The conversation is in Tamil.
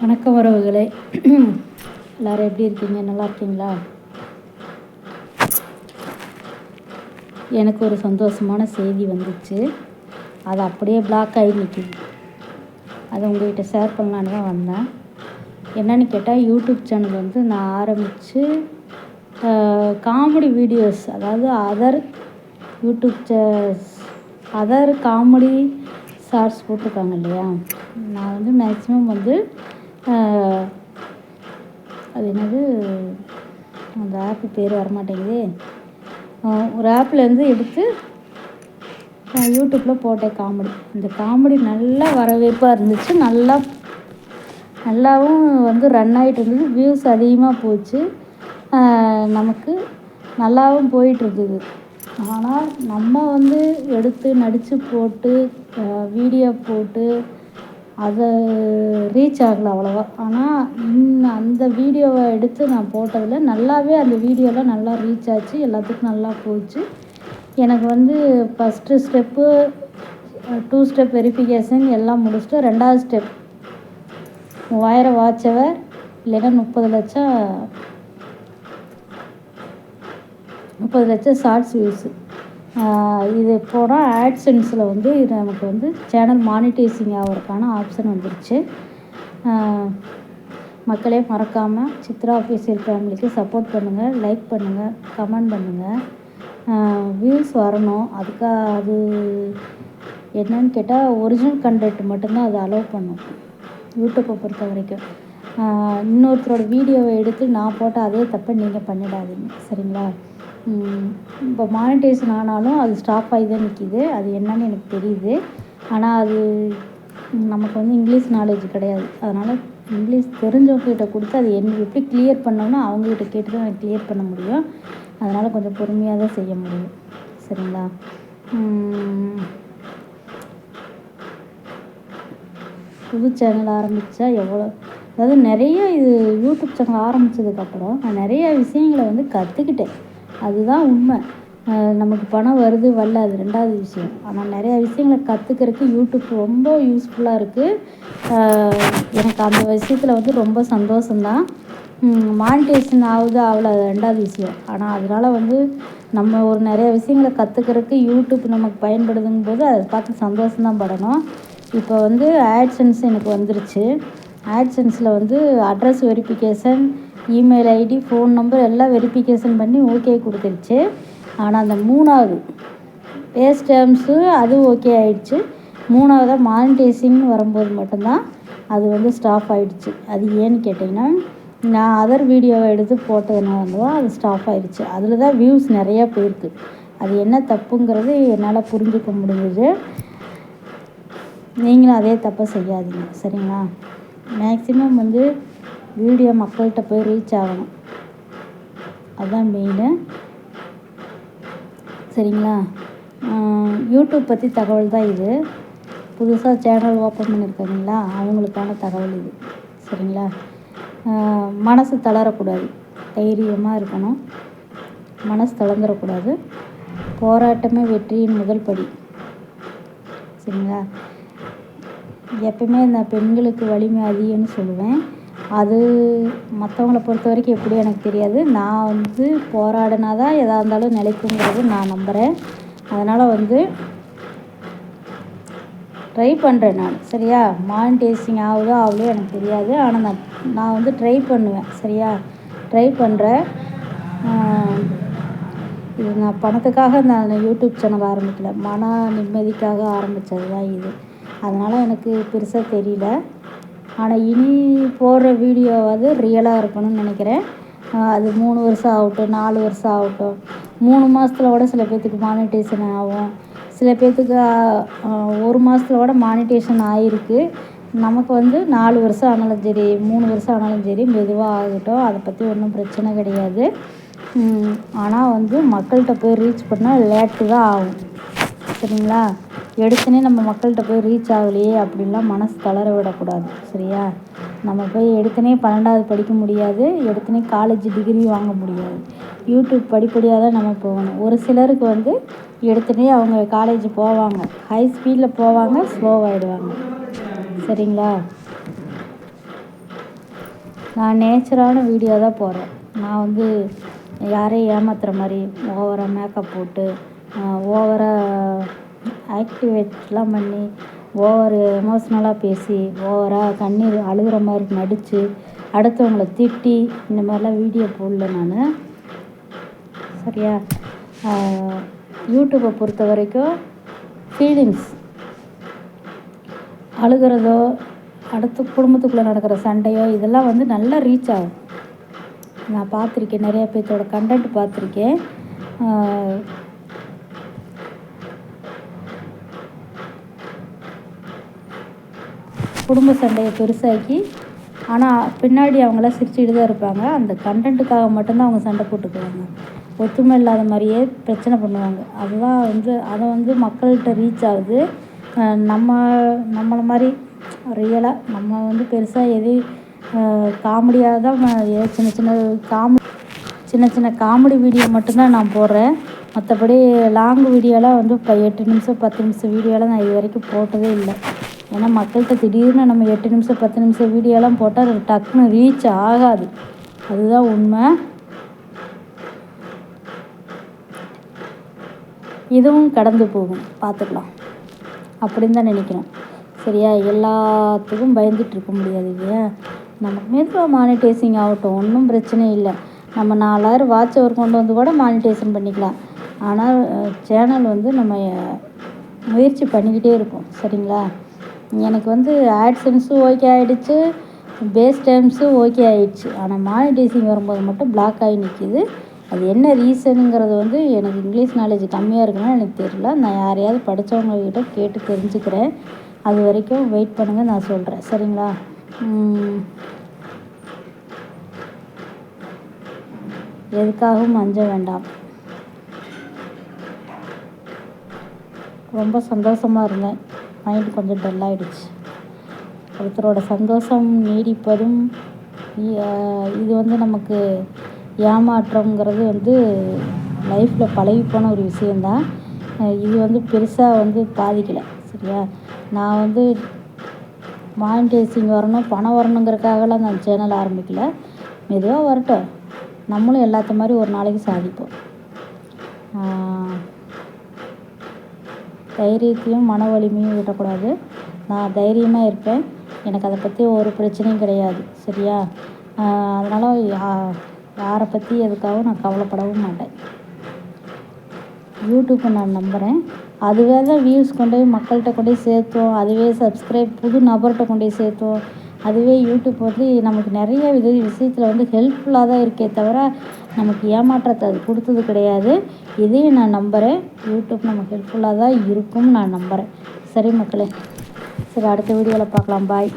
வணக்கம் உறவுகளே. எல்லோரும் எப்படி இருக்கீங்க? நல்லா இருக்கீங்களா? எனக்கு ஒரு சந்தோஷமான செய்தி வந்துச்சு. அது அப்படியே பிளாக் ஆகி நிற்கிது அதை உங்கள்கிட்ட ஷேர் பண்ணலான்னு தான் வந்தேன். என்னன்னு கேட்டால் யூடியூப் சேனல் வந்து நான் ஆரம்பித்து காமெடி வீடியோஸ் அதாவது அதர் யூடியூப் சே அதர் காமெடி ஷார்ட்ஸ் போட்டிருக்காங்க இல்லையா? நான் வந்து மேக்ஸிமம் வந்து அது என்னது? அந்த ஆப்பு பேர் வரமாட்டேங்குதே. ஒரு ஆப்லேருந்து எடுத்து நான் யூடியூப்பில் போட்டேன் காமெடி இந்த காமெடி நல்லா வரவேற்பாக இருந்துச்சு. நல்லா நல்லாவும் வந்து ரன் ஆகிட்டு இருந்தது. வியூஸ் அதிகமாக போச்சு. நமக்கு நல்லாவும் போயிட்டுருக்குது ஆனால் நம்ம வந்து எடுத்து நடித்து போட்டு வீடியோ போட்டு அதை ரீச் ஆகலை அவ்வளோவா. ஆனால் இன்னும் அந்த வீடியோவை எடுத்து நான் போட்டதில் நல்லாவே அந்த வீடியோலாம் நல்லா ரீச் ஆச்சு எல்லாத்துக்கும் நல்லா போச்சு. எனக்கு வந்து first step two step verification எல்லாம் முடிச்சுட்டு ரெண்டாவது ஸ்டெப் மூவாயிரம் வாட்சவர் இல்லைன்னா முப்பது லட்சம் முப்பது லட்சம் ஷார்ட்ஸ் வியூஸு இது போனால் ஆட்சன்ஸில் வந்து இது நமக்கு வந்து சேனல் மானிட்டைசிங் ஆகிறதுக்கான ஆப்ஷன் வந்துருச்சு. மக்களே மறக்காமல் சித்ரா ஆஃபீஸியல் ஃபேமிலிக்கு சப்போர்ட் பண்ணுங்கள் லைக் பண்ணுங்கள் கமெண்ட் பண்ணுங்கள் வியூஸ் வரணும். அதுக்காக அது என்னன்னு கேட்டால் ஒரிஜினல் கண்டென்ட் மட்டும்தான் அது அலோவ் பண்ணும். யூடியூப்பை பொறுத்த வரைக்கும். இன்னொருத்தரோட வீடியோவை எடுத்து நான் போட்டால் அதே தப்பை நீங்கள் பண்ணிடாதீங்க. சரிங்களா? இப்போ மானிட்டைசேஷன் ஆனாலும் அது ஸ்டாப் ஆகி தான் நிற்கிது அது என்னன்னு எனக்கு தெரியுது. ஆனால் அது நமக்கு வந்து இங்கிலீஷ் நாலேஜ் கிடையாது. அதனால் இங்கிலீஷ் தெரிஞ்சவங்ககிட்ட கொடுத்து அது என்ன எப்படி கிளியர் பண்ணோம்னா அவங்கக்கிட்ட கேட்டு தான் எனக்கு கிளியர் பண்ண முடியும். அதனால் கொஞ்சம் பொறுமையாக தான் செய்ய முடியும். சரிங்களா? புது சேனல் ஆரம்பித்தா எவ்வளோ? அதாவது நிறைய இது யூடியூப் சேனல் ஆரம்பித்ததுக்கப்புறம் நான் நிறைய விஷயங்களை வந்து கற்றுக்கிட்டேன் அதுதான் உண்மை. நமக்கு பணம் வருது வரல அது ரெண்டாவது விஷயம். ஆனால் நிறையா விஷயங்களை கற்றுக்கிறதுக்கு யூடியூப் ரொம்ப யூஸ்ஃபுல்லாக இருக்குது எனக்கு அந்த விஷயத்தில் வந்து ரொம்ப சந்தோஷந்தான் மானிட்டேஷன் ஆகுது ஆகல அது ரெண்டாவது விஷயம். ஆனால் அதனால் வந்து நம்ம ஒரு நிறைய விஷயங்களை கற்றுக்கிறதுக்கு யூடியூப் நமக்கு பயன்படுதுங்கும் போது அதை பார்த்து சந்தோஷம்தான் படணும். இப்போ வந்து ஆட்சன்ஸ் எனக்கு வந்துருச்சு. ஆட்சன்ஸில் வந்து address verification email ID phone number எல்லாம் வெரிஃபிகேஷன் பண்ணி ஓகே கொடுத்துருச்சு. ஆனால் அந்த மூணாவது பேஸ் டேர்ம்ஸு அது ஓகே ஆகிடுச்சு மூணாவதாக மானிட்டைசிங் வரும்போது மட்டும்தான் அது வந்து ஸ்டாப் ஆகிடுச்சு அது ஏன்னு கேட்டிங்கன்னா நான் அதர் வீடியோவை எடுத்து போட்டதுனால தான் அது ஸ்டாப் ஆகிடுச்சு அதில் தான் வியூஸ் நிறையா போயிருக்கு. அது என்ன தப்புங்கிறது என்னால் புரிஞ்சுக்க முடிஞ்சுது. நீங்களும் அதே தப்பை செய்யாதீங்க. சரிங்களா? மேக்ஸிமம் வந்து வீடியோ மக்கள்கிட்ட போய் ரீச் ஆகணும். அதுதான் மெயினு சரிங்களா? யூடியூப் பற்றி தகவல் தான் இது. புதுசாக சேனல் ஓப்பன் பண்ணியிருக்காங்களா அவங்களுக்கான தகவல் இது. சரிங்களா? மனசு தளரக்கூடாது. தைரியமாக இருக்கணும். மனசு தளர்ந்துடக்கூடாது போராட்டமே வெற்றியின் முதல் படி. சரிங்களா? எப்பயுமே இந்த பெண்களுக்கு வலிமை அதிகம்னு சொல்லுவேன். அது மற்றவங்கள பொறுத்த வரைக்கும் எப்படி எனக்கு தெரியாது. நான் வந்து போராடினா தான் எதாக இருந்தாலும் நிலைக்குங்கிறது நான் நம்புகிறேன் அதனால் வந்து ட்ரை பண்ணுறேன் நான். சரியா? மானிட்டைசிங் ஆகுதோ ஆகலையோ எனக்கு தெரியாது. ஆனால் நான் நான் வந்து ட்ரை பண்ணுவேன். சரியா? ட்ரை பண்ணுறேன் இது நான் பணத்துக்காக நான் யூடியூப் சேனல் ஆரம்பிக்கல. மன நிம்மதிக்காக ஆரம்பித்தது தான் இது. அதனால் எனக்கு பெருசாக தெரியல. ஆனால் இனி போடுற வீடியோவாவது ரியலாக இருக்கணும்னு நினைக்கிறேன். அது மூணு வருஷம் ஆகட்டும் நாலு வருஷம் ஆகட்டும். மூணு மாதத்துல கூட சில பேர்த்துக்கு மானிட்டேஷன் ஆகும். சில பேர்த்துக்கு ஒரு மாதத்துல கூட மானிட்டேஷன் ஆகிருக்கு நமக்கு வந்து நாலு வருஷம் ஆனாலும் சரி மூணு வருஷம் ஆனாலும் சரி மெதுவாக ஆகட்டும். அதை பற்றி ஒன்றும் பிரச்சனை கிடையாது. ஆனால் வந்து மக்கள்கிட்ட போய் ரீச் பண்ணால் லேட்டு தான் ஆகும். சரிங்களா? எடுத்தோடனே நம்ம மக்கள்கிட்ட போய் ரீச் ஆகலையே அப்படின்லாம் மனசு தளர விடக்கூடாது. சரியா? நம்ம போய் எடுத்தோடனே பன்னெண்டாவது படிக்க முடியாது எடுத்தோடனே காலேஜ் டிகிரி வாங்க முடியாது. யூடியூப் படிப்படியாக தான் நம்ம போகணும். ஒரு சிலருக்கு வந்து எடுத்தோடனே அவங்க காலேஜ் போவாங்க. ஹை ஸ்பீடில் போவாங்க ஸ்லோவாகிடுவாங்க சரிங்களா? நான் நேச்சரான வீடியோ தான் போகிறேன் நான் வந்து யாரையும் ஏமாத்துகிற மாதிரி ஓவராக மேக்கப் போட்டு ஓவராக ஆக்டிவேட்லாம் பண்ணி ஓவர் எமோஷ்னலாக பேசி ஓவராக கண்ணீர் அழுகிற மாதிரி நடித்து அடுத்தவங்கள திட்டி இந்த மாதிரிலாம் வீடியோ போடல நான். சரியா? யூடியூப்பை பொறுத்த வரைக்கும் ஃபீலிங்ஸ் அழுகிறதோ அடுத்து குடும்பத்துக்குள்ளே நடக்கிற சண்டையோ இதெல்லாம் வந்து நல்லா ரீச் ஆகும். நான் பார்த்துருக்கேன் நிறைய பேர்த்தோட கண்டென்ட் பார்த்துருக்கேன். குடும்ப சண்டையை பெருசாக்கி ஆனால் பின்னாடி அவங்களாம் சிரிச்சுட்டு தான் இருப்பாங்க. அந்த கண்டென்ட்டுக்காக மட்டும்தான் அவங்க சண்டை போட்டுக்குவாங்க. ஒத்துமை இல்லாத மாதிரியே பிரச்சனை பண்ணுவாங்க. அதுதான் வந்து அதை வந்து மக்கள்கிட்ட ரீச் ஆகுது. நம்ம நம்மளை மாதிரி ரியலாக நம்ம வந்து பெருசாக எதையும் காமெடியாக தான் சின்ன சின்ன காமெடி சின்ன சின்ன காமெடி வீடியோ மட்டும்தான் நான் போடுறேன். மற்றபடி லாங் வீடியோலாம் வந்து இப்போ எட்டு நிமிஷம் பத்து நிமிஷம் வீடியோலாம் நான் இது வரைக்கும் போட்டதே இல்லை. ஏன்னா மக்கள்கிட்ட திடீர்னு நம்ம எட்டு நிமிஷம் பத்து நிமிஷம் வீடியோலாம் போட்டால் டக்குன்னு ரீச் ஆகாது. அதுதான் உண்மை. இதுவும் கடந்து போகும். பார்த்துக்கலாம். அப்படின்னு தான் நினைக்கிறேன் சரியா? எல்லாத்துக்கும் பயந்துட்டு இருக்க முடியாது இல்லையா? நமக்கு மெதுவாக மானிட்டைசிங் ஆகட்டும். ஒன்றும் பிரச்சனை இல்லை. நம்ம நாலாயிரம் வாட்ச் ஒரு கொண்டு வந்து கூட மானிட்டைசன் பண்ணிக்கலாம். ஆனால் சேனல் வந்து நம்ம முயற்சி பண்ணிக்கிட்டே இருப்போம். சரிங்களா? எனக்கு வந்து ஆட்சன்ஸும் ஓகே ஆகிடுச்சு பேஸ் டைம்ஸும் ஓகே ஆகிடுச்சு ஆனால் மானிட்டைசிங் வரும்போது மட்டும் பிளாக் ஆகி நிற்கிது அது என்ன ரீசனுங்கிறது வந்து எனக்கு இங்கிலீஷ் நாலேஜ் கம்மியாக இருக்குன்னு எனக்கு தெரியல. நான் யாரையாவது படித்தவங்கக்கிட்ட கேட்டு தெரிஞ்சுக்கிறேன். அது வரைக்கும் வெயிட் பண்ணுங்கள் நான் சொல்கிறேன் சரிங்களா? எதுக்காகவும் அஞ்ச வேண்டாம். ரொம்ப சந்தோஷமாக இருந்தேன். மைண்ட் கொஞ்சம் டல் ஆகிடுச்சு ஒருத்தரோட சந்தோஷம் நீடிப்பதும் இது வந்து நமக்கு ஏமாற்றங்கிறது வந்து லைஃப்பில் பழகி போன ஒரு விஷயந்தான் இது வந்து பெருசாக வந்து பாதிக்கலை சரியா? நான் வந்து மானிட்டைசிங் வரணும் பணம் வரணுங்கிறதுக்காகலாம் நான் சேனல் ஆரம்பிக்கல. மெதுவாக வரட்டும். நம்மளும் எல்லாத்த மாதிரி ஒரு நாளைக்கு சாதிப்போம். தைரியத்தையும் மன வலிமையும் விடக்கூடாது. நான் தைரியமாக இருப்பேன். எனக்கு அதை பற்றி ஒரு பிரச்சனையும் கிடையாது. சரியா? அதனால் யாரை பற்றி எதுக்காகவும் நான் கவலைப்படவும் மாட்டேன். யூடியூப்பை நான் நம்புகிறேன் அதுவே தான் வியூஸ் கொண்டு போய் மக்கள்கிட்ட கொண்டு போய் சேர்த்தோம் அதுவே சப்ஸ்கிரைப் புது நபர்கிட்ட கொண்டு போய் சேர்த்தோம் அதுவே யூடியூப் வந்து நமக்கு நிறைய வித விஷயத்தில் வந்து ஹெல்ப்ஃபுல்லாக தான் இருக்கே தவிர நமக்கு ஏமாற்றத்தை அது கொடுத்தது கிடையாது. இதையும் நான் நம்புகிறேன் யூடியூப் நமக்கு ஹெல்ப்ஃபுல்லாக தான் இருக்கும்னு நான் நம்புகிறேன் சரி மக்களே சரி அடுத்த வீடியோவில் பார்க்கலாம். பாய்